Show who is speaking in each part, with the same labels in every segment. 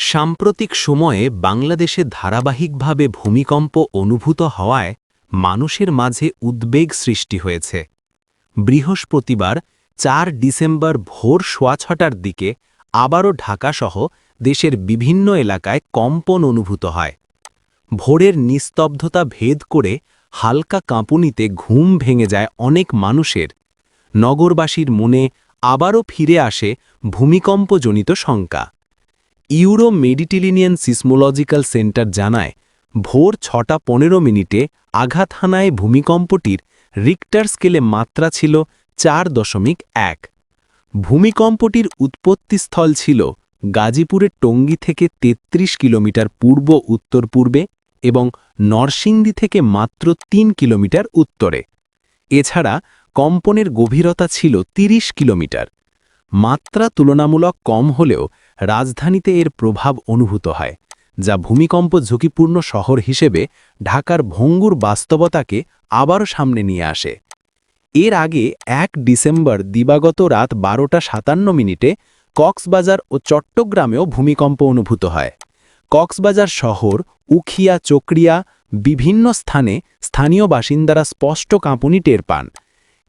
Speaker 1: সাম্প্রতিক সময়ে বাংলাদেশে ধারাবাহিকভাবে ভূমিকম্প অনুভূত হওয়ায় মানুষের মাঝে উদ্বেগ সৃষ্টি হয়েছে। বৃহস্পতিবার, চার ডিসেম্বর ভোর সোয়া ছটার দিকে আবারও ঢাকাসহ দেশের বিভিন্ন এলাকায় কম্পন অনুভূত হয়। ভোরের নিস্তব্ধতা ভেদ করে হালকা কাঁপুনিতে ঘুম ভেঙে যায় অনেক মানুষের। নগরবাসীর মনে আবারও ফিরে আসে ভূমিকম্পজনিত শঙ্কা। ইউরো মেডিটেরিনিয়ান সিসমোলজিক্যাল সেন্টার জানায়, ভোর ছটা পনেরো মিনিটে আঘাত হানায় ভূমিকম্পটির রিক্টার স্কেলে মাত্রা ছিল চার দশমিক এক। ভূমিকম্পটির উৎপত্তিস্থল ছিল গাজীপুরের টঙ্গী থেকে ৩৩ কিলোমিটার পূর্ব উত্তর পূর্বে এবং নরসিংদী থেকে মাত্র তিন কিলোমিটার উত্তরে। এছাড়া কম্পনের গভীরতা ছিল ৩০ কিলোমিটার। মাত্রা তুলনামূলক কম হলেও রাজধানীতে এর প্রভাব অনুভূত হয়, যা ভূমিকম্প ঝুঁকিপূর্ণ শহর হিসেবে ঢাকার ভঙ্গুর বাস্তবতাকে আবারও সামনে নিয়ে আসে। এর আগে এক ডিসেম্বর দিবাগত রাত বারোটা সাতান্ন মিনিটে কক্সবাজার ও চট্টগ্রামেও ভূমিকম্প অনুভূত হয়। কক্সবাজার শহর, উখিয়া, চকরিয়া বিভিন্ন স্থানে স্থানীয় বাসিন্দারা স্পষ্ট কাঁপুনি টের পান।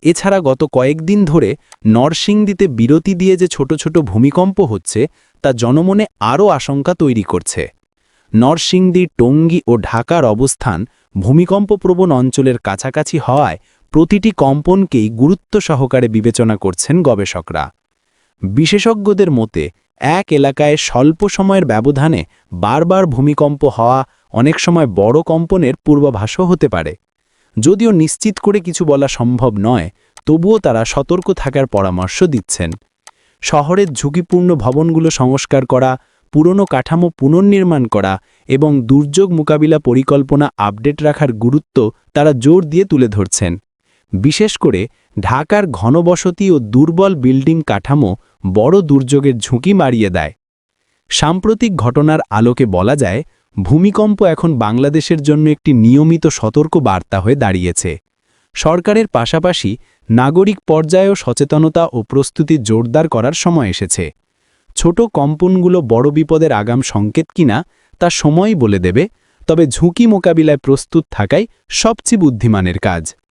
Speaker 1: এছাড়া গত কয়েকদিন ধরে নরসিংদীতে বিরতি দিয়ে যে ছোট ছোট ভূমিকম্প হচ্ছে তা জনমনে আরও আশঙ্কা তৈরি করছে। নরসিংদী, টঙ্গী ও ঢাকার অবস্থান ভূমিকম্পপ্রবণ অঞ্চলের কাছাকাছি হওয়ায় প্রতিটি কম্পনকেই গুরুত্ব সহকারে বিবেচনা করছেন গবেষকরা। বিশেষজ্ঞদের মতে, এক এলাকায় স্বল্প সময়ের ব্যবধানে বারবার ভূমিকম্প হওয়া অনেক সময় বড় কম্পনের পূর্বাভাসও হতে পারে। যদিও নিশ্চিত করে কিছু বলা সম্ভব নয়, তবুও তারা সতর্ক থাকার পরামর্শ দিচ্ছেন। শহরের ঝুঁকিপূর্ণ ভবনগুলো সংস্কার করা, পুরনো কাঠামো পুনর্নির্মাণ করা এবং দুর্যোগ মোকাবিলা পরিকল্পনা আপডেট রাখার গুরুত্ব তারা জোর দিয়ে তুলে ধরছেন। বিশেষ করে ঢাকার ঘনবসতি ও দুর্বল বিল্ডিং কাঠামো বড় দুর্যোগের ঝুঁকি মারিয়ে দেয়। সাম্প্রতিক ঘটনার আলোকে বলা যায়, ভূমিকম্প এখন বাংলাদেশের জন্য একটি নিয়মিত সতর্ক বার্তা হয়ে দাঁড়িয়েছে। সরকারের পাশাপাশি নাগরিক পর্যায়েও সচেতনতা ও প্রস্তুতি জোরদার করার সময় এসেছে। ছোট কম্পনগুলো বড় বিপদের আগাম সংকেত কিনা তা সময়ই বলে দেবে, তবে ঝুঁকি মোকাবিলায় প্রস্তুত থাকাই সবচেয়ে বুদ্ধিমানের কাজ।